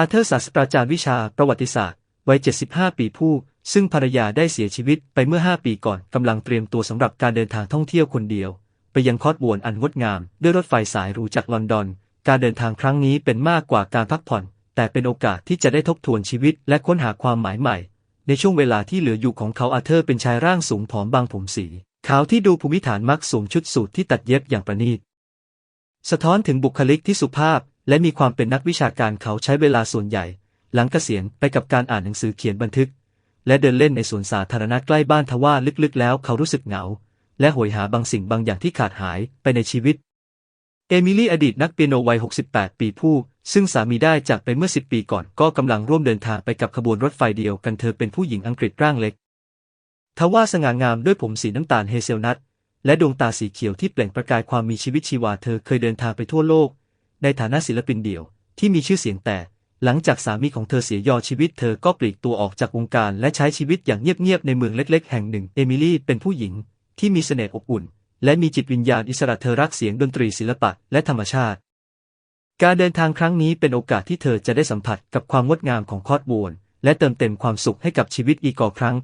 อาเธอร์ศาสตราจารย์วิชาประวัติศาสตร์วัย 75 ปีผู้ ซึ่งภรรยาได้เสียชีวิตไปเมื่อ 5 ปีก่อนกำลังเตรียมตัวสำหรับการเดินทางท่องเที่ยวคนเดียว ไปยังคอสบวนอันงดงาม ด้วยรถไฟสายหรูจากลอนดอน การเดินทางครั้งนี้เป็นมากกว่าการพักผ่อน แต่เป็นโอกาสที่จะได้ทบทวนชีวิตและค้นหาความหมายใหม่ ในช่วงเวลาที่เหลืออยู่ของเขาอาเธอร์เป็นชายร่างสูงผอมบางผมสีขาวที่ดูภูมิฐานมักสวมชุดสูทที่ตัดเย็บอย่างประณีตสะท้อนถึงบุคลิกที่สุภาพ และมีความเป็นนักวิชาการเขาใช้เวลาส่วนใหญ่ หลังเกษียณไปกับการอ่านหนังสือเขียนบันทึก และเดินเล่นในสวนสาธารณะใกล้บ้านทว่าลึกๆ แล้วเขารู้สึกเหงา และโหยหาบางสิ่งบางอย่างที่ขาดหายไปในชีวิต เอมิลี่อดีตนักเปียโนวัย 68 ปีผู้ ซึ่งสามีได้จากไปเมื่อ 10 ปีก่อนก็กำลังร่วมเดินทางไปกับขบวนรถไฟเดียวกันเธอเป็นผู้หญิงอังกฤษร่างเล็กทว่าสง่างามด้วยผมสีน้ำตาลเฮเซลนัทและดวงตาสีเขียวที่เปล่งประกายความมีชีวิตชีวาเธอเคยเดินทางไปทั่วโลก ในฐานะศิลปินเดี่ยว ที่มีชื่อเสียงแต่ หลังจากสามีของเธอเสียยอชีวิตเธอก็ปลีกตัวออกจากวงการและใช้ชีวิตอย่างเงียบๆในเมืองเล็ก ๆ แห่งหนึ่ง เอมิลี่เป็นผู้หญิง ที่มีเสน่ห์อบอุ่น และมีจิตวิญญาณอิสระเธอรักเสียงดนตรีศิลปะและธรรมชาติ การเดินทางครั้งนี้เป็นโอกาสที่เธอจะได้สัมผัสกับความงดงามของคอร์ดบวนและเติมเต็มความสุขให้กับชีวิตอีกกอครั้ง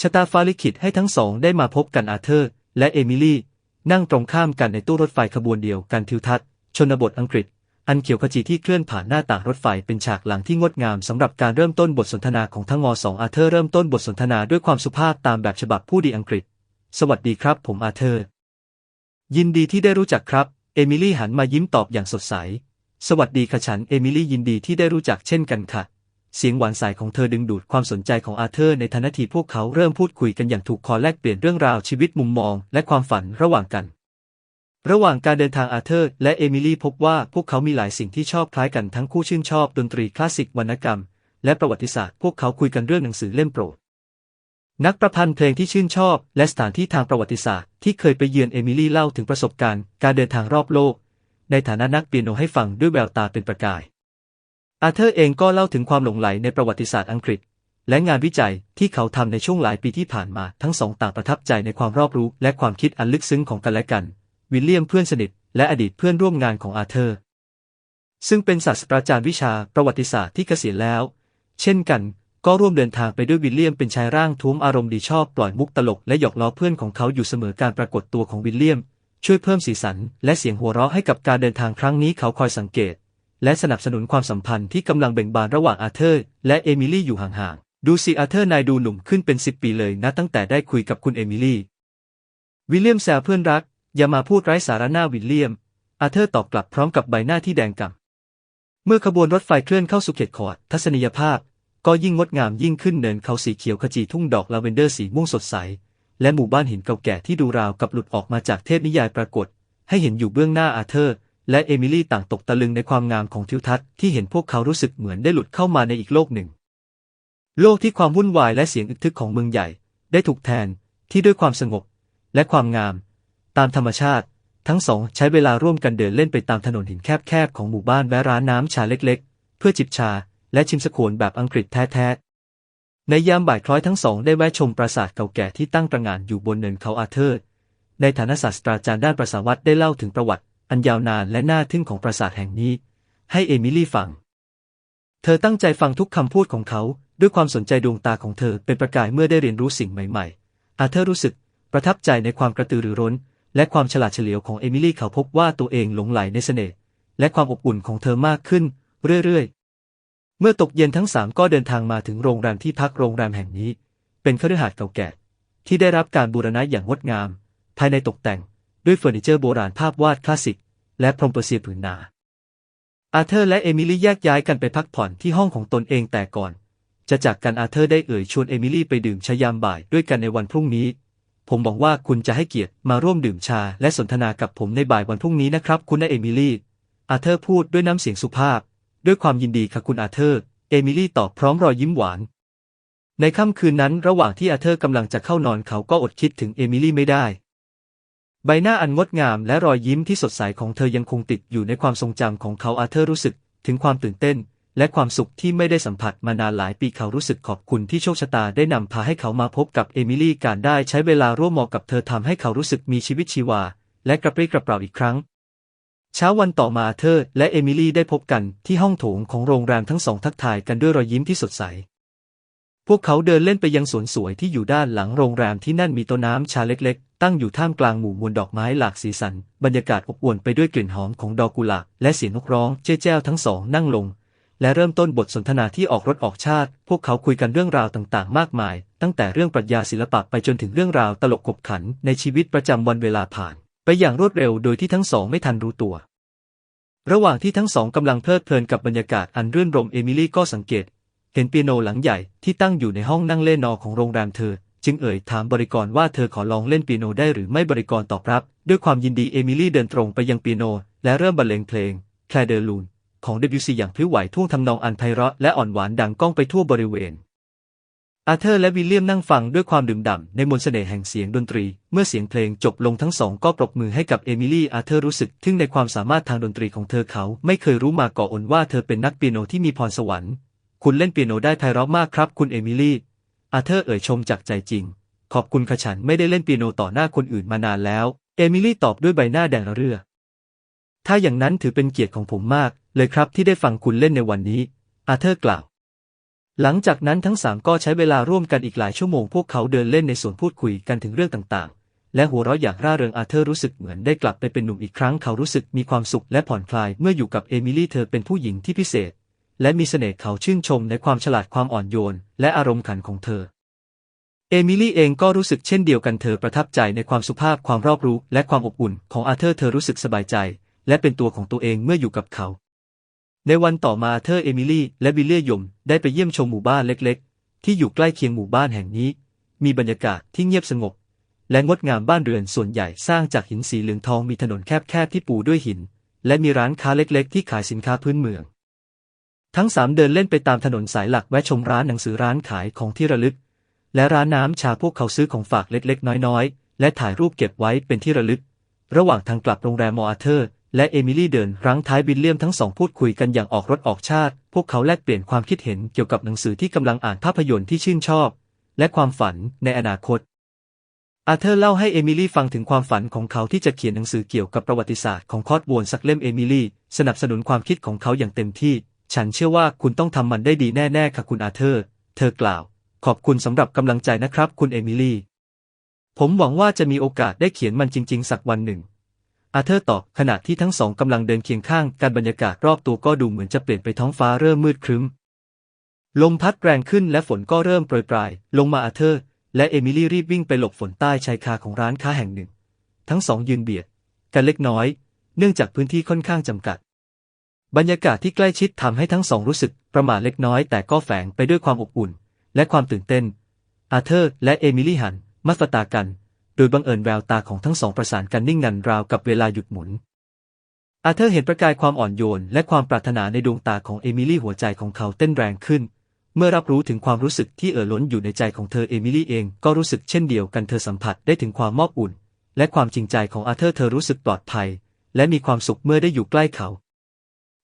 ชะตาฟ้าลิขิตให้ทั้งสองได้มาพบกันอาเธอร์ และเอมิลี่ นั่งตรงข้ามกันในตู้รถไฟขบวนเดียวกันทิวทัศน์ ชนบทอังกฤษ อันเขียวขจีที่เคลื่อนผ่านหน้าต่างรถไฟเป็นฉากหลังที่งดงามสำหรับการเริ่มต้นบทสนทนาของทั้งงอสองอาเธอร์เริ่มต้นบทสนทนาด้วยความสุภาพตามแบบฉบับผู้ดีอังกฤษ สวัสดีครับ ผมอาเธอร์ ยินดีที่ได้รู้จักครับ เอมิลี่หันมายิ้มตอบอย่างสดใส สวัสดีค่ะฉันเอมิลี่ยินดีที่ได้รู้จักเช่นกันค่ะเสียงหวานใสของเธอดึงดูดความสนใจของอาเธอร์ในทันทีพวกเขาเริ่มพูดคุยกันอย่างถูกคอแลกเปลี่ยนเรื่องราวชีวิตมุมมอง และความฝันระหว่างกัน ระหว่างการเดินทางอาเธอร์และเอมิลี่พบว่าพวกเขามีหลายสิ่งที่ชอบคล้ายกันทั้งคู่ชื่นชอบดนตรีคลาสสิกวรรณกรรม และประวัติศาสตร์พวกเขาคุยกันเรื่องหนังสือเล่มโปรด นักประพันธ์เพลงที่ชื่นชอบ และสถานที่ทางประวัติศาสตร์ที่เคยไปเยือนเอมิลี่เล่าถึงประสบการณ์การเดินทางรอบโลก ในฐานะนักเปียโนให้ฟังด้วยแววตาเป็นประกาย อาเธอร์เองก็เล่าถึงความหลงใหลในประวัติศาสตร์อังกฤษ และงานวิจัยที่เขาทำในช่วงหลายปีที่ผ่านมาทั้งสองต่างประทับใจในความรอบรู้ และความคิดอันลึกซึ้งของกันและกัน วิลเลียมเพื่อนสนิท และอดีตเพื่อนร่วมงานของอาเธอร์ ซึ่งเป็นศาสตราจารย์วิชาประวัติศาสตร์ที่เกษียณแล้ว เช่นกัน ก็ร่วมเดินทางไปด้วยวิลเลียมเป็นชายร่างทุ้มอารมณ์ดีชอบปล่อยมุกตลกและหยอกล้อเพื่อนของเขาอยู่เสมอการปรากฏตัวของวิลเลียม ช่วยเพิ่มสีสัน และเสียงหัวเราะให้กับการเดินทางครั้งนี้เขาคอยสังเกต และสนับสนุนความสัมพันธ์ที่กำลังเบ่งบานระหว่างอาเธอร์ และเอมิลี่อยู่ห่างๆดูสิอาเธอร์นายดูหนุ่มขึ้นเป็นสิบปีเลยนะตั้งแต่ได้คุยกับคุณเอมิลี่วิลเลียมแซวเพื่อนรัก อย่ามาพูดไร้สาระหน้าวิลเลียม อาเธอร์ตอบกลับพร้อมกับใบหน้าที่แดงก่ำเมื่อขบวนรถไฟเคลื่อนเข้าสู่เขตขอดทัศนียภาพ ก็ยิ่งงดงามยิ่งขึ้นเนินเขาสีเขียวขจีทุ่งดอกลาเวนเดอร์สีม่วงสดใส และหมู่บ้านหินเก่าแก่ที่ดูราวกับหลุดออกมาจากเทพนิยายปรากฏ ให้เห็นอยู่เบื้องหน้าอาเธอร์ และเอมิลี่ต่างตกตะลึงในความงามของทิวทัศน์ที่เห็นพวกเขารู้สึกเหมือนได้หลุดเข้ามาในอีกโลกหนึ่ง โลกที่ความวุ่นวายและเสียงอึกทึกของเมืองใหญ่ ได้ถูกแทนที่ด้วยความสงบ และความงาม ตามธรรมชาติ ทั้งสองใช้เวลาร่วมกันเดินเล่นไปตามถนนหินแคบๆของหมู่บ้านแวะร้านน้ำชาเล็กๆ เพื่อจิบชาและชิมสโคนแบบอังกฤษแท้ๆ ในยามบ่ายคล้อยทั้งสองได้แวะชมปราสาทเก่าแก่ที่ตั้งตระหง่านอยู่บนเนินเขาอาเธอร์ ในฐานะศาสตราจารย์ด้านประสาวัตได้เล่าถึงประวัติ อันยาวนานและน่าทึ่งของปราสาทแห่งนี้ ให้เอมิลี่ฟัง เธอตั้งใจฟังทุกคำพูดของเขาด้วยความสนใจดวงตาของเธอเป็นประกายเมื่อได้เรียนรู้สิ่งใหม่ ๆ อาเธอร์รู้สึกประทับใจในความกระตือรือร้น และความฉลาดเฉลียวของเอมิลี่เขาพบว่าตัวเองหลงไหลในเสน่ห์และความอบอุ่นของเธอมากขึ้นเรื่อยๆ เมื่อตกเย็นทั้งสามก็เดินทางมาถึงโรงแรมที่พักโรงแรมแห่งนี้ เป็นคฤหาสน์เก่าแก่ ที่ได้รับการบูรณะอย่างงดงาม ภายในตกแต่งด้วยเฟอร์นิเจอร์โบราณภาพวาดคลาสสิก และพรมเปอร์เซียผืนนา อาเธอร์และเอมิลี่แยกย้ายกันไปพักผ่อนที่ห้องของตนเองแต่ก่อน จะจากกันอาเธอร์ได้เอ่ยชวนเอมิลี่ไปดื่มชายามบ่ายด้วยกันในวันพรุ่งนี้ ผมบอกว่าคุณจะให้เกียรติมาร่วมดื่มชาและสนทนากับผมในบ่ายวันพรุ่งนี้นะครับ คุณนเอมิลี่ อาเธอร์พูดด้วยน้ำเสียงสุภาพ ด้วยความยินดีค่ะคุณอาเธอร์ เอมิลี่ตอบพร้อมรอยยิ้มหวาน ในค่ำคืนนั้นระหว่างที่อาเธอร์กำลังจะเข้านอนเขาก็อดคิดถึงเอมิลี่ไม่ได้ ใบหน้าอันงดงามและรอยยิ้มที่สดใสของเธอยังคงติดอยู่ในความทรงจำของเขาอาเธอร์รู้สึกถึงความตื่นเต้น และความสุขที่ไม่ได้สัมผัสมานานหลายปีเขารู้สึกขอบคุณที่โชคชะตาได้นำพาให้เขามาพบกับเอมิลี่การได้ใช้เวลาร่วมมอกับเธอทำให้เขารู้สึกมีชีวิตชีวา และกระปรี้กระเปร่าอีกครั้ง เช้าวันต่อมาเธอและเอมิลี่ได้พบกันที่ห้องโถงของโรงแรมทั้งสองทักทายกันด้วยรอยยิ้มที่สดใส พวกเขาเดินเล่นไปยังสวนสวยที่อยู่ด้านหลังโรงแรมที่นั่นมีต๊ะน้ำชาเล็กๆ ตั้งอยู่ท่ามกลางหมู่มวลดอกไม้หลากสีสัน บรรยากาศอบอวลไปด้วยกลิ่นหอมของดอกกุหลาบและเสียงนกร้องเจ้าแจ้วทั้งสองนั่งลง และเริ่มต้นบทสนทนาที่ออกรถออกชาติ พวกเขาคุยกันเรื่องราวต่างๆ มากมาย ตั้งแต่เรื่องปรัชญาศิลปะไปจนถึงเรื่องราวตลกขบขันในชีวิตประจำวันเวลาผ่าน ไปอย่างรวดเร็วโดยที่ทั้งสองไม่ทันรู้ตัว ระหว่างที่ทั้งสองกำลังเพลิดเพลินกับบรรยากาศอันรื่นรมเอมิลี่ก็สังเกต เห็นเปียโนหลังใหญ่ที่ตั้งอยู่ในห้องนั่งเล่นนอของโรงแรมเธอ จึงเอ่ยถามบริกรว่าเธอขอลองเล่นเปียโนได้หรือไม่บริกรตอบรับ ด้วยความยินดีเอมิลี่เดินตรงไปยังเปียโน และเริ่มบรรเลงเพลงแคลเดอร์ลูน ของเดบิวซีอย่างพลิ้วไหวท่วงทำนองอันไพเราะและอ่อนหวานดังก้องไปทั่วบริเวณ อาเธอร์และวิลเลียมนั่งฟังด้วยความดื่มด่ำในมนต์เสน่ห์แห่งเสียงดนตรี เมื่อเสียงเพลงจบลงทั้งสองก็ปรบมือให้กับเอมิลี่อาเธอร์รู้สึกทึ่งในความสามารถทางดนตรีของเธอเขาไม่เคยรู้มาก่อนว่าเธอเป็นนักเปียโนที่มีพรสวรรค์ คุณเล่นเปียโนได้ไพเราะมากครับ คุณเอมิลี่อาเธอร์เอ่ยชมจากใจจริง ขอบคุณค่ะฉันไม่ได้เล่นเปียโนต่อหน้าคนอื่นมานานแล้ว เอมิลี่ตอบด้วยใบหน้าแดงระเรือ ถ้าอย่างนั้นถือเป็นเกียรติของผมมาก เลยครับที่ได้ฟังคุณเล่นในวันนี้ อาเธอร์กล่าว หลังจากนั้นทั้งสามก็ใช้เวลาร่วมกันอีกหลายชั่วโมงพวกเขาเดินเล่นในสวนพูดคุยกันถึงเรื่องต่างๆ และหัวเราะอย่างร่าเริงอาเธอร์รู้สึกเหมือนได้กลับไปเป็นหนุ่มอีกครั้งเขารู้สึกมีความสุขและผ่อนคลายเมื่ออยู่กับเอมิลี่เธอเป็นผู้หญิงที่พิเศษ และมีเสน่ห์เขาชื่นชมในความฉลาดความอ่อนโยน และอารมณ์ขันของเธอเอมิลี่เองก็รู้สึกเช่นเดียวกันเธอประทับใจในความสุภาพความรอบรู้ และความอบอุ่นของอาเธอร์เธอรู้สึกสบายใจ และเป็นตัวของตัวเองเมื่ออยู่กับเขา ในวันต่อมาเธอเอมิลี่และวิลเลียยมได้ไปเยี่ยมชมหมู่บ้านเล็กๆ ที่อยู่ใกล้เคียงหมู่บ้านแห่งนี้ มีบรรยากาศที่เงียบสงบ และงดงามบ้านเรือนส่วนใหญ่สร้างจากหินสีเหลืองทองมีถนนแคบๆที่ปูด้วยหิน และมีร้านค้าเล็กๆ ที่ขายสินค้าพื้นเมือง ทั้งสามเดินเล่นไปตามถนนสายหลักแวะชมร้านหนังสือร้านขายของที่ระลึก และร้านน้ำชาพวกเขาซื้อของฝากเล็กๆ น้อยๆ และถ่ายรูปเก็บไว้เป็นที่ระลึกระหว่างทางกลับโรงแรมมออาเธอร์ และเอมิลี่เดินรั้งท้ายวิลเลียมทั้งสองพูดคุยกันอย่างออกรถออกชาติ พวกเขาแลกเปลี่ยนความคิดเห็นเกี่ยวกับหนังสือที่กำลังอ่านภาพยนตร์ที่ชื่นชอบ และความฝันในอนาคต อาเธอร์เล่าให้เอมิลี่ฟังถึงความฝันของเขาที่จะเขียนหนังสือเกี่ยวกับประวัติศาสตร์ของคอร์ดโวนสักเล่มเอมิลี่สนับสนุนความคิดของเขาอย่างเต็มที่ ฉันเชื่อว่าคุณต้องทำมันได้ดีแน่ๆค่ะคุณอาเธอร์ เธอกล่าว ขอบคุณสำหรับกำลังใจนะครับ คุณเอมิลี่ผมหวังว่าจะมีโอกาสได้เขียนมันจริง ๆ สักวันหนึ่ง อาเธอร์ตอบขณะที่ทั้งสองกำลังเดินเคียงข้างกันบรรยากาศรอบตัวก็ดูเหมือนจะเปลี่ยนไปท้องฟ้าเริ่มมืดครึ้ม ลมพัดแรงขึ้นและฝนก็เริ่มโปรยปลาย ลงมาอาเธอร์ และเอมิลี่รีบวิ่งไปหลบฝนใต้ชายคาของร้านค้าแห่งหนึ่ง ทั้งสองยืนเบียด กันเล็กน้อย เนื่องจากพื้นที่ค่อนข้างจำกัด บรรยากาศที่ใกล้ชิดทำให้ทั้งสองรู้สึกประหม่าเล็กน้อย แต่ก็แฝงไปด้วยความอบอุ่น และความตื่นเต้น อาเธอร์ และเอมิลี่หันมาสตากัน โดยบังเอิญแววตาของทั้งสองประสานกันนิ่งนันราวกับเวลาหยุดหมุน อาเธอร์เห็นประกายความอ่อนโยน และความปรารถนาในดวงตาของเอมิลี่หัวใจของเขาเต้นแรงขึ้น เมื่อรับรู้ถึงความรู้สึกที่เอ่อล้นอยู่ในใจของเธอเอมิลี่เองก็รู้สึกเช่นเดียวกันเธอสัมผัสได้ถึงความมอบอุ่น และความจริงใจของอาเธอร์เธอรู้สึกปลอดภัย และมีความสุขเมื่อได้อยู่ใกล้เขา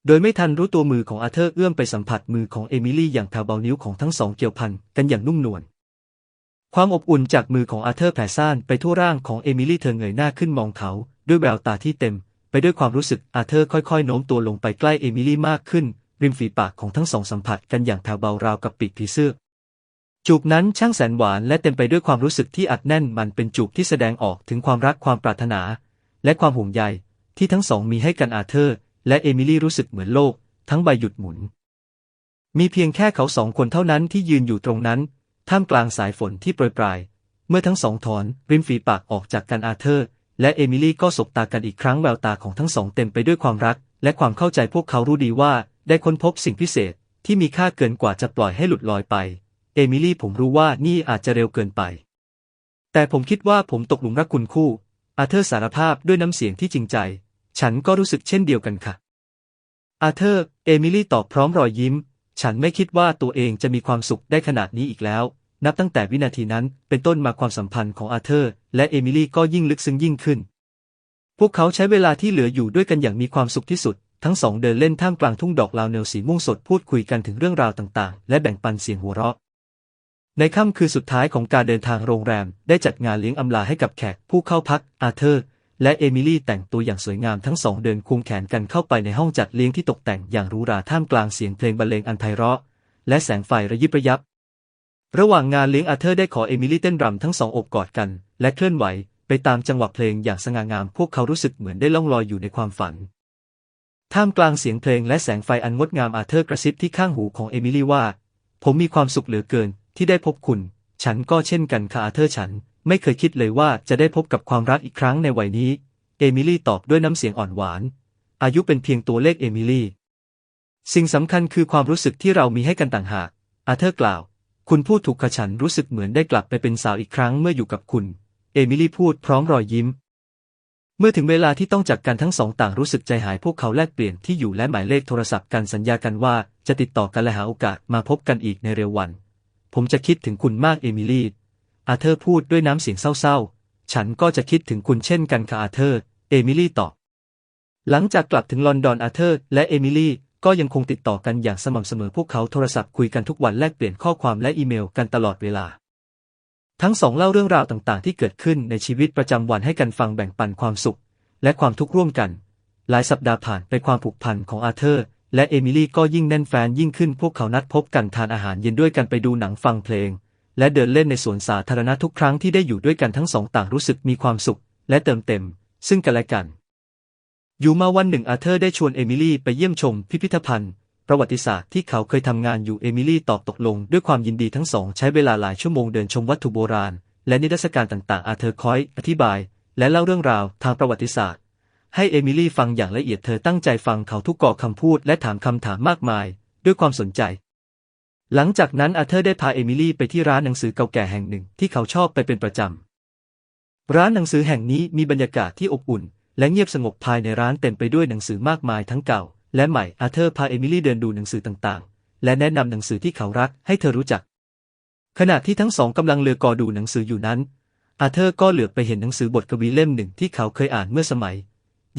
โดยไม่ทันรู้ตัวมือของอาเธอร์เอื้อมไปสัมผัสมือของเอมิลี่อย่างแผ่วเบานิ้วของทั้งสองเกี่ยวพันกันอย่างนุ่มนวล ความอบอุ่นจากมือของอาเธอร์แผ่ซ่านไปทั่วร่างของเอมิลี่เธอเงยหน้าขึ้นมองเขา ด้วยแววตาที่เต็ม ไปด้วยความรู้สึกอาเธอร์ค่อยๆ โน้มตัวลงไปใกล้เอมิลี่มากขึ้น ริมฝีปากของทั้งสองสัมผัสกันอย่างแผ่วเบาราวกับปีกผีเสื้อจูบนั้นช่างแสนหวานและเต็มไปด้วยความรู้สึกที่อัดแน่นมันเป็นจูบที่แสดงออกถึงความรักความปรารถนา และความห่วงใยที่ทั้งสองมีให้กันอาเธอร์ และเอมิลี่รู้สึกเหมือนโลก ทั้งใบหยุดหมุน มีเพียงแค่เขาสองคนเท่านั้นที่ยืนอยู่ตรงนั้น ท่ามกลางสายฝนที่โปรยปลาย เมื่อทั้งสองถอนริมฝีปากออกจากกันอาเธอร์ และเอมิลี่ก็สบตากันอีกครั้งแววตาของทั้งสองเต็มไปด้วยความรัก และความเข้าใจพวกเขารู้ดีว่าได้ค้นพบสิ่งพิเศษที่มีค่าเกินกว่าจะปล่อยให้หลุดลอยไป เอมิลี่ผมรู้ว่านี่อาจจะเร็วเกินไป แต่ผมคิดว่าผมตกหลุมรักคุณคู่ อาเธอร์สารภาพด้วยน้ำเสียงที่จริงใจ ฉันก็รู้สึกเช่นเดียวกันค่ะ อาเธอร์ เอมิลี่ตอบพร้อมรอยยิ้ม ฉันไม่คิดว่าตัวเองจะมีความสุขได้ขนาดนี้อีกแล้ว นับตั้งแต่วินาทีนั้นเป็นต้นมาความสัมพันธ์ของอาเธอร์ และเอมิลี่ก็ยิ่งลึกซึ้งยิ่งขึ้น พวกเขาใช้เวลาที่เหลืออยู่ด้วยกันอย่างมีความสุขที่สุด ทั้งสองเดินเล่นท่ามกลางทุ่งดอกลาวเนลสีม่วงสดพูดคุยกันถึงเรื่องราวต่างๆ และแบ่งปันเสียงหัวเราะ ในค่ำคืนสุดท้ายของการเดินทางโรงแรม ได้จัดงานเลี้ยงอำลาให้กับแขกผู้เข้าพักอาเธอร์และเอมิลี่แต่งตัวอย่างสวยงามทั้งสองเดินควงแขนกันเข้าไปในห้องจัดเลี้ยงที่ตกแต่งอย่างหรูหราท่ามกลางเสียงเพลงบรรเลงอันไพเราะ และแสงไฟระยิบระยับ ระหว่างงานเลี้ยงอาเธอร์ได้ขอเอมิลี่เต้นรำทั้งสองอบกอดกัน และเคลื่อนไหว ไปตามจังหวะเพลงอย่างสง่างาม พวกเขารู้สึกเหมือนได้ล่องลอยอยู่ในความฝัน ท่ามกลางเสียงเพลงและแสงไฟอันงดงามอาเธอร์กระซิบที่ข้างหูของเอมิลี่ว่า ผมมีความสุขเหลือเกินที่ได้พบคุณ ฉันก็เช่นกันค่ะอาเธอร์ฉัน ไม่เคยคิดเลยว่าจะได้พบกับความรักอีกครั้งในวัยนี้ เอมิลี่ตอบด้วยน้ำเสียงอ่อนหวาน อายุเป็นเพียงตัวเลขเอมิลี่ สิ่งสำคัญคือความรู้สึกที่เรามีให้กันต่างหาก อาเธอร์กล่าว คุณพูดถูกขฉันรู้สึกเหมือนได้กลับไปเป็นสาวอีกครั้งเมื่ออยู่กับคุณ เอมิลี่พูดพร้อมรอยยิ้ม เมื่อถึงเวลาที่ต้องจากกันทั้งสองต่างรู้สึกใจหายพวกเขาแลกเปลี่ยนที่อยู่และหมายเลขโทรศัพท์กันสัญญากันว่าจะติดต่อกันและหาโอกาสมาพบกันอีกในเร็ววัน ผมจะคิดถึงคุณมากเอมิลี่ อาเธอร์พูดด้วยน้ำเสียงเศร้าๆ ฉันก็จะคิดถึงคุณเช่นกันค่ะอาเธอร์ เอมิลี่ตอบ หลังจากกลับถึงลอนดอนอาเธอร์และเอมิลี่ ก็ยังคงติดต่อกันอย่างสม่ำเสมอพวกเขาโทรศัพท์คุยกันทุกวันแลกเปลี่ยนข้อความและอีเมลกันตลอดเวลา ทั้งสองเล่าเรื่องราวต่างๆ ที่เกิดขึ้นในชีวิตประจำวันให้กันฟังแบ่งปันความสุข และความทุกข์ร่วมกัน หลายสัปดาห์ผ่านไปความผูกพันของอาเธอร์ และเอมิลี่ก็ยิ่งแน่นแฟนยิ่งขึ้นพวกเขานัดพบกันทานอาหารเย็นด้วยกันไปดูหนังฟังเพลง และเดินเล่นในสวนสาธารณะทุกครั้งที่ได้อยู่ด้วยกันทั้งสองต่างรู้สึกมีความสุข และเติมเต็ม ซึ่งกันและกัน อยู่มาวันหนึ่งอาเธอร์ได้ชวนเอมิลี่ไปเยี่ยมชมพิพิธภัณฑ์ ประวัติศาสตร์ที่เขาเคยทำงานอยู่เอมิลี่ตอบตกลงด้วยความยินดีทั้งสองใช้เวลาหลายชั่วโมงเดินชมวัตถุโบราณ และนิทรรศการต่างๆ อาเธอร์คอยอธิบาย และเล่าเรื่องราวทางประวัติศาสตร์ ให้เอมิลี่ฟังอย่างละเอียดเธอตั้งใจฟังเขาทุกกอคำพูดและถามคำถามมากมาย ด้วยความสนใจ หลังจากนั้นอาเธอร์ได้พาเอมิลี่ไปที่ร้านหนังสือเก่าแก่แห่งหนึ่งที่เขาชอบไปเป็นประจำร้านหนังสือแห่งนี้มีบรรยากาศที่อบอุ่น และเงียบสงบภายในร้านเต็มไปด้วยหนังสือมากมายทั้งเก่า และใหม่อาเธอร์พาเอมิลี่เดินดูหนังสือต่างๆ และแนะนำหนังสือที่เขารักให้เธอรู้จัก ขณะที่ทั้งสองกำลังเลือกอดูหนังสืออยู่นั้น อาเธอร์ก็เหลือบไปเห็นหนังสือบทกวีเล่มหนึ่งที่เขาเคยอ่านเมื่อสมัย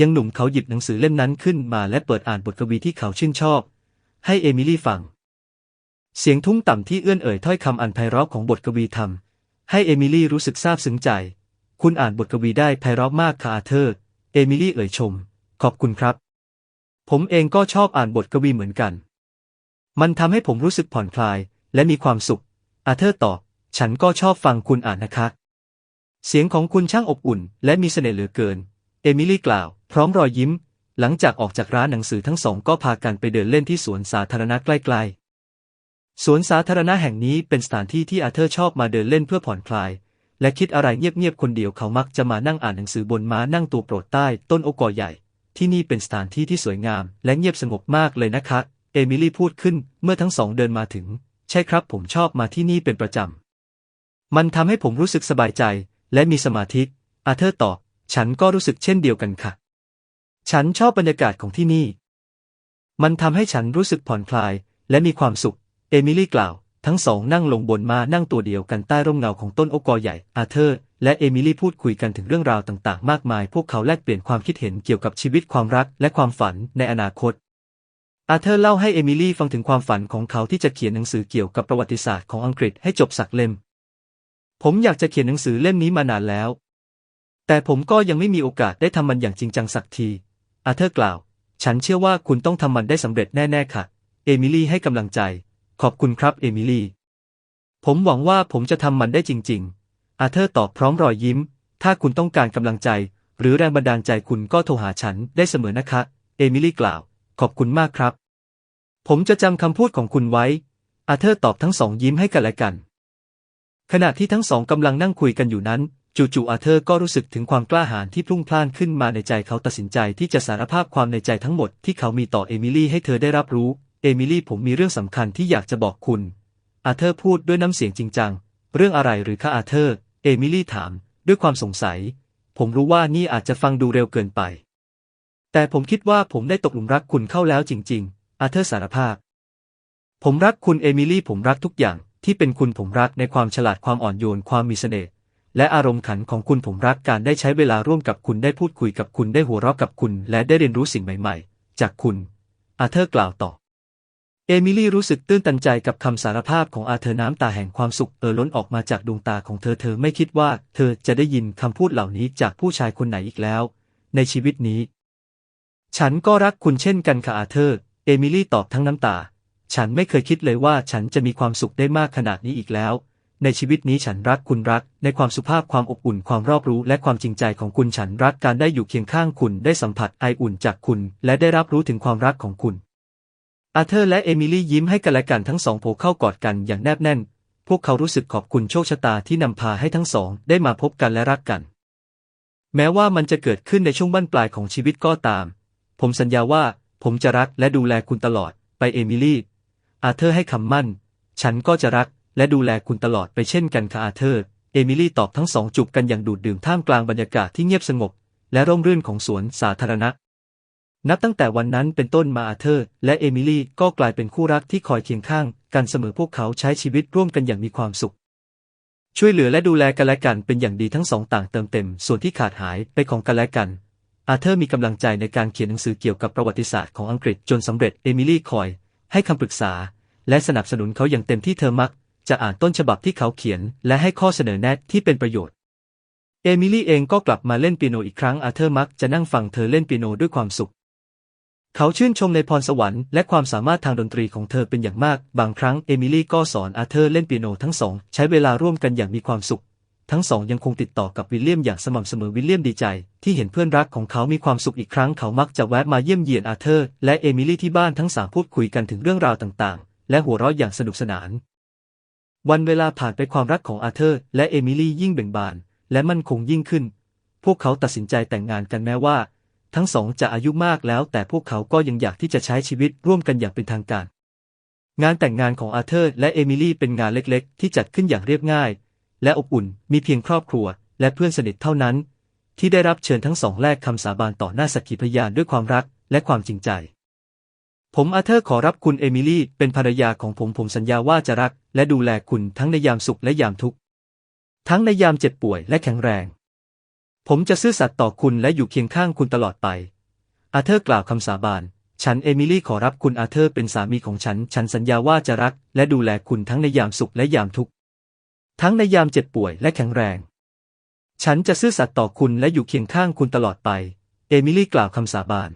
ยังหนุ่มเขาหยิบหนังสือเล่มนั้นขึ้นมาและเปิดอ่านบทกวีที่เขาชื่นชอบ ให้เอมิลี่ฟัง เสียงทุ้มต่ำที่เอื้อนเอ่ยถ้อยคำอันไพเราะของบทกวีทำให้เอมิลี่รู้สึกซาบซึ้งใจ คุณอ่านบทกวีได้ไพเราะมากค่ะอาเธอร์ เอมิลี่เอ่ยชม ขอบคุณครับ ผมเองก็ชอบอ่านบทกวีเหมือนกัน มันทำให้ผมรู้สึกผ่อนคลาย และมีความสุข อาเธอร์ตอบ ฉันก็ชอบฟังคุณอ่านนะคะ เสียงของคุณช่างอบอุ่น และมีเสน่ห์เหลือเกิน เอมิลี่กล่าว พร้อมรอยยิ้ม หลังจากออกจากร้านหนังสือทั้งสองก็พากันไปเดินเล่นที่สวนสาธารณะใกล้ๆ สวนสาธารณะแห่งนี้เป็นสถานที่ที่อาเธอร์ชอบมาเดินเล่นเพื่อผ่อนคลาย และคิดอะไรเงียบๆคนเดียวเขามักจะมานั่งอ่านหนังสือบนม้านั่งตัวโปรดใต้ต้นโอกอใหญ่ ที่นี่เป็นสถานที่ที่สวยงาม และเงียบสงบมากเลยนะคะ เอมิลี่พูดขึ้นเมื่อทั้งสองเดินมาถึง ใช่ครับผมชอบมาที่นี่เป็นประจำ มันทำให้ผมรู้สึกสบายใจและมีสมาธิอาเธอร์ตอบฉันก็รู้สึกเช่นเดียวกันค่ะ ฉันชอบบรรยากาศของที่นี่ มันทำให้ฉันรู้สึกผ่อนคลายและมีความสุข เอมิลี่กล่าว ทั้งสองนั่งลงบนมานั่งตัวเดียวกันใต้ร่มเงาของต้นโอกอใหญ่ อาเธอร์ และเอมิลี่พูดคุยกันถึงเรื่องราวต่างๆ มากมาย พวกเขาแลกเปลี่ยนความคิดเห็นเกี่ยวกับชีวิตความรักและความฝันในอนาคต อาเธอร์เล่าให้เอมิลี่ฟังถึงความฝันของเขาที่จะเขียนหนังสือเกี่ยวกับประวัติศาสตร์ของอังกฤษให้จบสักเล่ม ผมอยากจะเขียนหนังสือเล่มนี้มานานแล้ว แต่ผมก็ยังไม่มีโอกาสได้ทำมันอย่างจริงจังสักที อาเธอร์กล่าว ฉันเชื่อว่าคุณต้องทำมันได้สำเร็จแน่ๆค่ะ เอมิลี่ให้กำลังใจ ขอบคุณครับเอมิลี่ ผมหวังว่าผมจะทำมันได้จริง ๆ อาเธอร์ตอบพร้อมรอยยิ้ม ถ้าคุณต้องการกำลังใจ หรือแรงบันดาลใจคุณก็โทรหาฉันได้เสมอนะคะ เอมิลี่กล่าว ขอบคุณมากครับ ผมจะจำคำพูดของคุณไว้ อาเธอร์ตอบทั้งสองยิ้มให้กันและกัน ขณะที่ทั้งสองกำลังนั่งคุยกันอยู่นั้นจู่ๆอาเธอร์ก็รู้สึกถึงความกล้าหาญที่พลุ่งพล่านขึ้นมาในใจเขาตัดสินใจที่จะสารภาพความในใจทั้งหมดที่เขามีต่อเอมิลี่ให้เธอได้รับรู้ เอมิลี่ผมมีเรื่องสำคัญที่อยากจะบอกคุณ อาเธอร์พูดด้วยน้ำเสียงจริงจัง เรื่องอะไรหรือคะอาเธอร์ เอมิลี่ถาม ด้วยความสงสัย ผมรู้ว่านี่อาจจะฟังดูเร็วเกินไป แต่ผมคิดว่าผมได้ตกหลุมรักคุณเข้าแล้วจริง ๆ อาเธอร์สารภาพ ผมรักคุณเอมิลี่ผมรักทุกอย่างที่เป็นคุณผมรักในความฉลาดความอ่อนโยนความมีเสน่ห์และอารมณ์ขันของคุณผมรักการได้ใช้เวลาร่วมกับคุณได้พูดคุยกับคุณได้หัวเราะกับคุณ และได้เรียนรู้สิ่งใหม่ ๆ จากคุณ อาเธอร์กล่าวต่อ เอมิลี่รู้สึกตื้นตันใจกับคำสารภาพของอาเธอน้ำตาแห่งความสุขเอ่อล้นออกมาจากดวงตาของเธอเธอไม่คิดว่า เธอจะได้ยินคำพูดเหล่านี้จากผู้ชายคนไหนอีกแล้ว ในชีวิตนี้ ฉันก็รักคุณเช่นกันค่ะอาเธอร์ เอมิลี่ตอบทั้งน้ำตา ฉันไม่เคยคิดเลยว่าฉันจะมีความสุขได้มากขนาดนี้อีกแล้ว ในชีวิตนี้ฉันรักคุณรัก ในความสุภาพความอบอุ่นความรอบรู้และความจริงใจของคุณฉันรักการได้อยู่เคียงข้างคุณได้สัมผัสไออุ่นจากคุณ และได้รับรู้ถึงความรักของคุณ อาเธอร์และเอมิลี่ยิ้มให้กันและกันทั้งสองโผล่เข้ากอดกันอย่างแนบแน่น พวกเขารู้สึกขอบคุณโชคชะตาที่นำพาให้ทั้งสองได้มาพบกันและรักกัน แม้ว่ามันจะเกิดขึ้นในช่วงบั้นปลายของชีวิตก็ตาม ผมสัญญาว่าผมจะรักและดูแลคุณตลอดไปเอมิลี่ อาเธอร์ให้คำมั่น ฉันก็จะรักและดูแลคุณตลอดไปเช่นกันค่ะอาเธอร์ เอมิลี่ตอบทั้งสองจูบกันอย่างดูดดื่มท่ามกลางบรรยากาศที่เงียบสงบ และร่มรื่นของสวนสาธารณะ นับตั้งแต่วันนั้นเป็นต้นมาอาเธอร์และเอมิลี่ก็กลายเป็นคู่รักที่คอยเคียงข้างกันเสมอพวกเขาใช้ชีวิตร่วมกันอย่างมีความสุข ช่วยเหลือและดูแลกันและกันเป็นอย่างดีทั้งสองต่างเติมเต็ม ส่วนที่ขาดหายไปของกันและกัน อาเธอร์มีกำลังใจในการเขียนหนังสือเกี่ยวกับประวัติศาสตร์ของอังกฤษจนสำเร็จเอมิลี่คอย ให้คำปรึกษา และสนับสนุนเขาอย่างเต็มที่เธอมัก จะอ่านต้นฉบับที่เขาเขียน และให้ข้อเสนอแนะที่เป็นประโยชน์เอมิลี่เองก็กลับมาเล่นเปียโนอีกครั้งอาเธอร์มักจะนั่งฟังเธอเล่นเปียโนด้วยความสุข เขาชื่นชมในพรสวรรค์และความสามารถทางดนตรีของเธอเป็นอย่างมาก บางครั้งเอมิลี่ก็สอนอาเธอร์เล่นเปียโนทั้งสอง ใช้เวลาร่วมกันอย่างมีความสุข ทั้งสองยังคงติดต่อกับวิลเลียมอย่างสม่ำเสมอวิลเลียมดีใจ ที่เห็นเพื่อนรักของเขามีความสุขอีกครั้งเขามักจะแวะมาเยี่ยมเยียนอาเธอร์และเอมิลี่ที่บ้านทั้งสามพูดคุยกันถึงเรื่องราวต่างๆ และหัวเราะอย่างสนุกสนาน วันเวลาผ่านไปความรักของอาเธอร์และเอมิลี่ยิ่งเบ่งบาน และมั่นคงยิ่งขึ้น พวกเขาตัดสินใจแต่งงานกันแม้ว่า ทั้งสองจะอายุมากแล้วแต่พวกเขาก็ยังอยากที่จะใช้ชีวิตร่วมกันอย่างเป็นทางการ งานแต่งงานของอาเธอร์และเอมิลี่เป็นงานเล็กๆ ที่จัดขึ้นอย่างเรียบง่าย และอบอุ่นมีเพียงครอบครัว และเพื่อนสนิทเท่านั้น ที่ได้รับเชิญทั้งสองแลกคำสาบานต่อหน้าสักขีพยานด้วยความรักและความจริงใจ ผมอาเธอร์ขอรับคุณเอมิลี่เป็นภรรยาของผมผมสัญญาว่าจะรัก และดูแลคุณทั้งในยามสุขและยามทุกข์ทั้งในยามเจ็บป่วยและแข็งแรง ผมจะซื่อสัตย์ต่อคุณและอยู่เคียงข้างคุณตลอดไป อาเธอร์กล่าวคำสาบาน ฉันเอมิลี่ขอรับคุณอาเธอร์เป็นสามีของฉัน ฉันสัญญาว่าจะรัก และดูแลคุณทั้งในยามสุขและยามทุกข์ ทั้งในยามเจ็บป่วยและแข็งแรง ฉันจะซื่อสัตย์ต่อคุณและอยู่เคียงข้างคุณตลอดไป เอมิลี่กล่าวคำสาบาน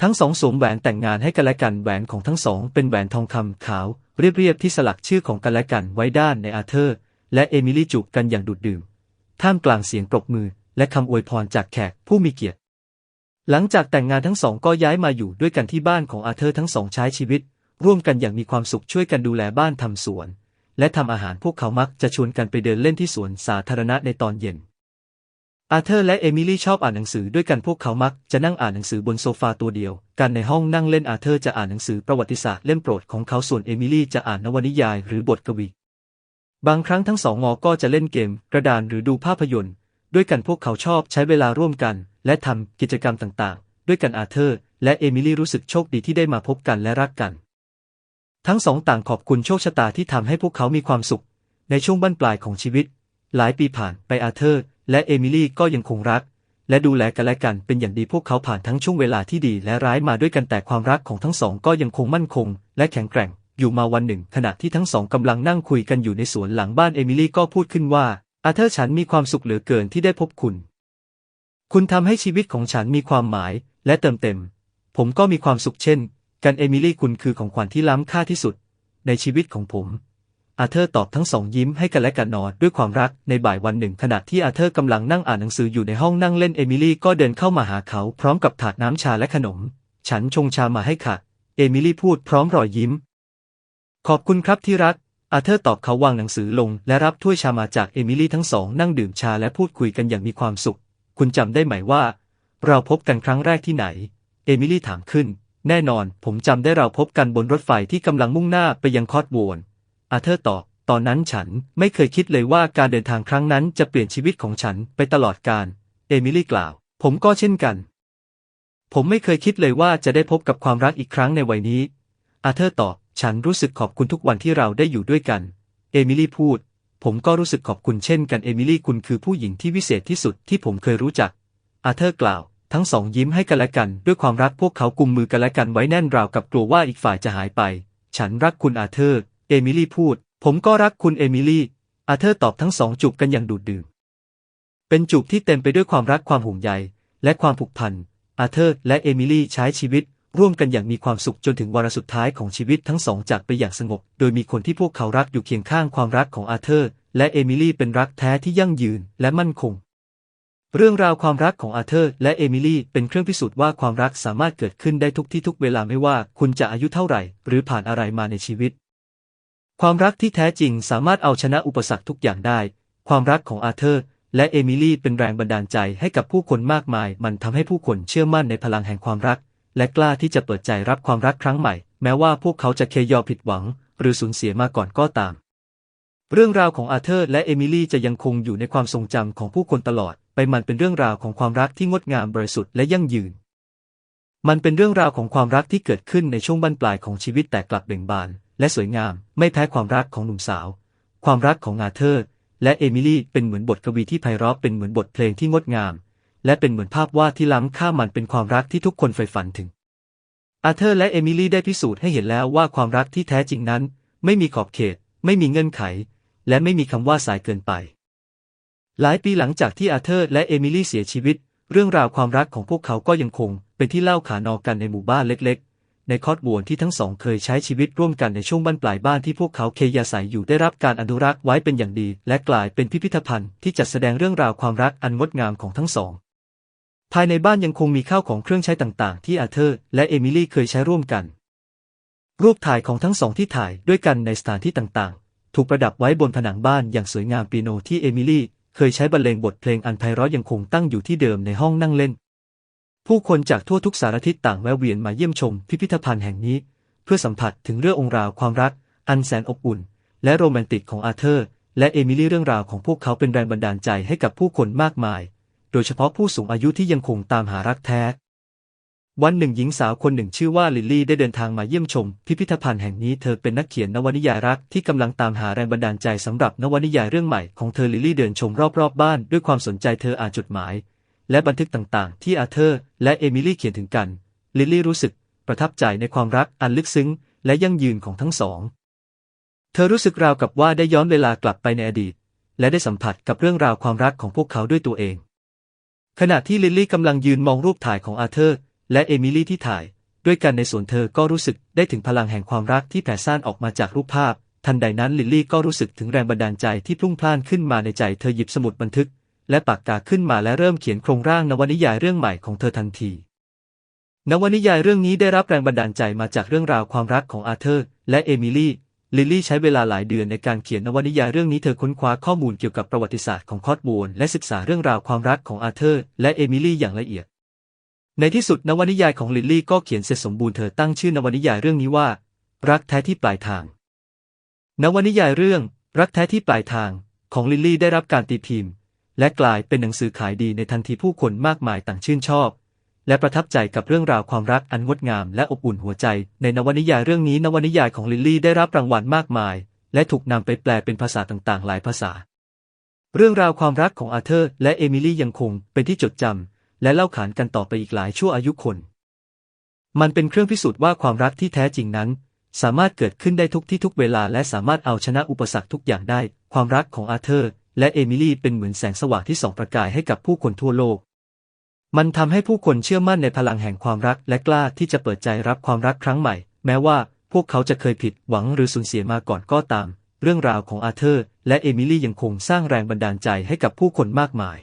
ทั้งสองสวมแหวนแต่งงานให้กันและกัน แหวนของทั้งสองเป็นแหวนทองคำขาว เรียบๆที่สลักชื่อของกันและกันไว้ด้านในอาเธอร์ และเอมิลี่จูบกันอย่างดูดดื่ม ท่ามกลางเสียงปรบมือ และคำอวยพรจากแขกผู้มีเกียรติ หลังจากแต่งงานทั้งสองก็ย้ายมาอยู่ด้วยกันที่บ้านของอาเธอร์ทั้งสองใช้ชีวิต ร่วมกันอย่างมีความสุขช่วยกันดูแลบ้านทำสวน และทำอาหารพวกเขามักจะชวนกันไปเดินเล่นที่สวนสาธารณะในตอนเย็น อาเธอร์และเอมิลี่ชอบอ่านหนังสือด้วยกันพวกเขามักจะนั่งอ่านหนังสือบนโซฟาตัวเดียว กันในห้องนั่งเล่นอาเธอร์จะอ่านหนังสือประวัติศาสตร์เล่มโปรดของเขาส่วนเอมิลี่จะอ่านนวนิยายหรือบทกวี บางครั้งทั้งสองงอก็จะเล่นเกม กระดานหรือดูภาพยนตร์ ด้วยกันพวกเขาชอบใช้เวลาร่วมกัน และทำกิจกรรมต่างๆ ด้วยกันอาเธอร์ และเอมิลี่รู้สึกโชคดีที่ได้มาพบกันและรักกัน ทั้งสองต่างขอบคุณโชคชะตาที่ทำให้พวกเขามีความสุข ในช่วงบั้นปลายของชีวิต หลายปีผ่านไปอาเธอร์ และเอมิลี่ก็ยังคงรัก และดูแลกันและกันเป็นอย่างดีพวกเขาผ่านทั้งช่วงเวลาที่ดีและร้ายมาด้วยกันแต่ความรักของทั้งสองก็ยังคงมั่นคง และแข็งแกร่ง อยู่มาวันหนึ่ง ขณะที่ทั้งสองกำลังนั่งคุยกันอยู่ในสวนหลังบ้านเอมิลี่ก็พูดขึ้นว่า อาเธอร์ฉันมีความสุขเหลือเกินที่ได้พบคุณ คุณทำให้ชีวิตของฉันมีความหมายและเติมเต็ม ผมก็มีความสุขเช่น กันเอมิลี่คุณคือของขวัญที่ล้ำค่าที่สุด ในชีวิตของผม อาเธอร์ตอบทั้งสองยิ้มให้กันและกันนอนด้วยความรักในบ่ายวันหนึ่ง ขณะที่อาเธอร์กำลังนั่งอ่านหนังสืออยู่ในห้องนั่งเล่นเอมิลี่ก็เดินเข้ามาหาเขาพร้อมกับถาดน้ำชาและขนม ฉันชงชามาให้ค่ะเอมิลี่พูดพร้อมรอยยิ้ม ขอบคุณครับที่รัก อาเธอร์ตอบเขาวางหนังสือลง และรับถ้วยชามาจากเอมิลี่ทั้งสองนั่งดื่มชาและพูดคุยกันอย่างมีความสุข คุณจำได้ไหมว่า เราพบกันครั้งแรกที่ไหน เอมิลี่ถามขึ้น แน่นอน ผมจำได้เราพบกันบนรถไฟที่กำลังมุ่งหน้าไปยังคอร์ดโวนอาเธอร์ตอบ ตอนนั้นฉันไม่เคยคิดเลยว่าการเดินทางครั้งนั้นจะเปลี่ยนชีวิตของฉันไปตลอดกาล เอมิลี่กล่าว ผมก็เช่นกัน ผมไม่เคยคิดเลยว่าจะได้พบกับความรักอีกครั้งในวัยนี้ อาเธอร์ตอบ ฉันรู้สึกขอบคุณทุกวันที่เราได้อยู่ด้วยกัน เอมิลี่พูด ผมก็รู้สึกขอบคุณเช่นกันเอมิลี่คุณคือผู้หญิงที่วิเศษที่สุดที่ผมเคยรู้จัก อาเธอร์กล่าว ทั้งสองยิ้มให้กันและกันด้วยความรักพวกเขากุมมือกันและกันไว้แน่นราวกับกลัวว่าอีกฝ่ายจะหายไป ฉันรักคุณอาเธอร์ เอมิลี่พูด ผมก็รักคุณเอมิลี่ อาเธอร์ตอบทั้งสองจูบกันอย่างดูดดื่ม เป็นจูบที่เต็มไปด้วยความรักความห่วงใยและความผูกพัน อาเธอร์และเอมิลี่ใช้ชีวิต ร่วมกันอย่างมีความสุขจนถึงวาระสุดท้ายของชีวิตทั้งสองจากไปอย่างสงบ โดยมีคนที่พวกเขารักอยู่เคียงข้างความรักของอาเธอร์ และเอมิลี่เป็นรักแท้ที่ยั่งยืนและมั่นคง เรื่องราวความรักของอาเธอร์และเอมิลี่เป็นเครื่องพิสูจน์ว่าความรักสามารถเกิดขึ้นได้ทุกที่ทุกเวลาไม่ว่าคุณจะอายุเท่าไหร่ หรือผ่านอะไรมาในชีวิต ความรักที่แท้จริงสามารถเอาชนะอุปสรรคทุกอย่างได้ ความรักของอาเธอร์และเอมิลี่เป็นแรงบันดาลใจให้กับผู้คนมากมาย มันทำให้ผู้คนเชื่อมั่นในพลังแห่งความรัก และกล้าที่จะเปิดใจรับความรักครั้งใหม่ แม้ว่าพวกเขาจะเคยยอมผิดหวัง หรือสูญเสียมาก่อนก็ตาม เรื่องราวของอาเธอร์และเอมิลี่จะยังคงอยู่ในความทรงจำของผู้คนตลอด ไปมันเป็นเรื่องราวของความรักที่งดงามบริสุทธิ์และยั่งยืน มันเป็นเรื่องราวของความรักที่เกิดขึ้นในช่วงบั้นปลายของชีวิตแต่กลับเบ่งบาน และสวยงาม ไม่แพ้ความรักของหนุ่มสาว ความรักของอาเธอร์และเอมิลี่เป็นเหมือนบทกวีที่ไพเราะเป็นเหมือนบทเพลงที่งดงาม และเป็นเหมือนภาพวาดที่ล้ำค่ามันเป็นความรักที่ทุกคนใฝ่ฝันถึง อาเธอร์และเอมิลี่ได้พิสูจน์ให้เห็นแล้วว่าความรักที่แท้จริงนั้น ไม่มีขอบเขต ไม่มีเงื่อนไข และไม่มีคำว่าสายเกินไป หลายปีหลังจากที่อาเธอร์และเอมิลี่เสียชีวิต เรื่องราวความรักของพวกเขาก็ยังคง เป็นที่เล่าขานอกันในหมู่บ้านเล็ก ๆ ในคอร์ดบวนที่ทั้งสองเคยใช้ชีวิตร่วมกันในช่วงบั้นปลายบ้านที่พวกเขาเคยอาศัยอยู่ได้รับการอนุรักษ์ไว้เป็นอย่างดี และกลายเป็นพิพิธภัณฑ์ที่จัดแสดงเรื่องราวความรักอันงดงามของทั้งสอง ภายในบ้านยังคงมีข้าวของเครื่องใช้ต่างๆ ที่อาเธอร์และเอมิลี่เคยใช้ร่วมกัน รูปถ่ายของทั้งสองที่ถ่ายด้วยกันในสถานที่ต่างๆ ถูกประดับไว้บนผนังบ้านอย่างสวยงามปีโนที่เอมิลี่เคยใช้บรรเลงบทเพลงอันไพเราะยังคงตั้งอยู่ที่เดิมในห้องนั่งเล่น ผู้คนจากทั่วทุกสารทิศต่างแวะเวียนมาเยี่ยมชมพิพิธภัณฑ์แห่งนี้ เพื่อสัมผัสถึงเรื่ององค์ราวความรัก อันแสนอบอุ่น และโรแมนติกของอาเธอร์ และเอมิลี่เรื่องราวของพวกเขาเป็นแรงบันดาลใจให้กับผู้คนมากมาย โดยเฉพาะผู้สูงอายุที่ยังคงตามหารักแท้ วันหนึ่งหญิงสาวคนหนึ่งชื่อว่าลิลลี่ได้เดินทางมาเยี่ยมชม พิพิธภัณฑ์แห่งนี้เธอเป็นนักเขียนนวนิยายรักที่กำลังตามหาแรงบันดาลใจสำหรับนวนิยายเรื่องใหม่ของเธอลิลลี่เดินชมรอบๆบบ้านด้วยความสนใจเธออ่านจดหมาย และบันทึกต่างๆ ที่อาเธอร์ และเอมิลี่เขียนถึงกัน ลิลลี่รู้สึกประทับใจในความรักอันลึกซึ้ง และยั่งยืนของทั้งสอง เธอรู้สึกราวกับว่าได้ย้อนเวลากลับไปในอดีต และได้สัมผัสกับเรื่องราวความรักของพวกเขาด้วยตัวเอง ขณะที่ลิลลี่กำลังยืนมองรูปถ่ายของอาเธอร์ และเอมิลี่ที่ถ่าย ด้วยกันในสวนเธอก็รู้สึกได้ถึงพลังแห่งความรักที่แผ่ซ่านออกมาจากรูปภาพ ทันใดนั้นลิลลี่ก็รู้สึกถึงแรงบันดาลใจที่พลุ่งพล่านขึ้นมาในใจเธอหยิบสมุดบันทึก และปากกาขึ้นมาและเริ่มเขียนโครงร่างนวนิยายเรื่องใหม่ของเธอทันทีนวนิยายเรื่องนี้ได้รับแรงบันดาลใจมาจากเรื่องราวความรักของอาเธอร์ และเอมิลี่ ลิลลี่ใช้เวลาหลายเดือนในการเขียนนวนิยายเรื่องนี้เธอค้นคว้าข้อมูลเกี่ยวกับประวัติศาสตร์ของคอตบูนและศึกษาเรื่องราวความรักของอาเธอร์ และเอมิลี่อย่างละเอียด ในที่สุดนวนิยายของลิลลี่ก็เขียนเสร็จสมบูรณ์เธอตั้งชื่อนวนิยายเรื่องนี้ว่า รักแท้ที่ปลายทาง นวนิยายเรื่อง รักแท้ที่ปลายทาง ของลิลลี่ได้รับการตีพิมพ์ และกลายเป็นหนังสือขายดีในทันทีผู้คนมากมายต่างชื่นชอบ และประทับใจกับเรื่องราวความรักอันงดงามและอบอุ่นหัวใจ ในนวนิยายเรื่องนี้นวนิยายของลิลลี่ได้รับรางวัลมากมาย และถูกนำไปแปลเป็นภาษาต่างๆ หลายภาษา เรื่องราวความรักของอาเธอร์และเอมิลี่ยังคงเป็นที่จดจำและเล่าขานกันต่อไปอีกหลายชั่วอายุคน มันเป็นเครื่องพิสูจน์ว่าความรักที่แท้จริงนั้น สามารถเกิดขึ้นได้ทุกที่ทุกเวลาและสามารถเอาชนะอุปสรรคทุกอย่างได้ ความรักของอาเธอร์และเอมิลี่เป็นเหมือนแสงสว่างที่ส่องประกายให้กับผู้คนทั่วโลก มันทำให้ผู้คนเชื่อมั่นในพลังแห่งความรักและกล้าที่จะเปิดใจรับความรักครั้งใหม่ แม้ว่าพวกเขาจะเคยผิดหวังหรือสูญเสียมาก่อนก็ตาม เรื่องราวของอาเธอร์ และเอมิลี่ยังคงสร้างแรงบันดาลใจให้กับผู้คนมากมาย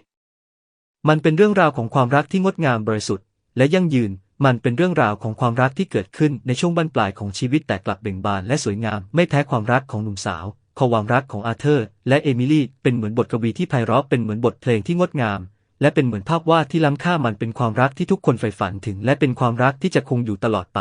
มันเป็นเรื่องราวของความรักที่งดงามบริสุทธิ์ และยั่งยืน มันเป็นเรื่องราวของความรักที่เกิดขึ้นในช่วงบั้นปลายของชีวิตแต่กลับเบ่งบานและสวยงามไม่แพ้ความรักของหนุ่มสาวความรักของอาเธอร์ และเอมิลี่เป็นเหมือนบทกวีที่ไพเราะเป็นเหมือนบทเพลงที่งดงาม และเป็นเหมือนภาพวาดที่ล้ำค่ามันเป็นความรักที่ทุกคนใฝ่ฝันถึง และเป็นความรักที่จะคงอยู่ตลอดไป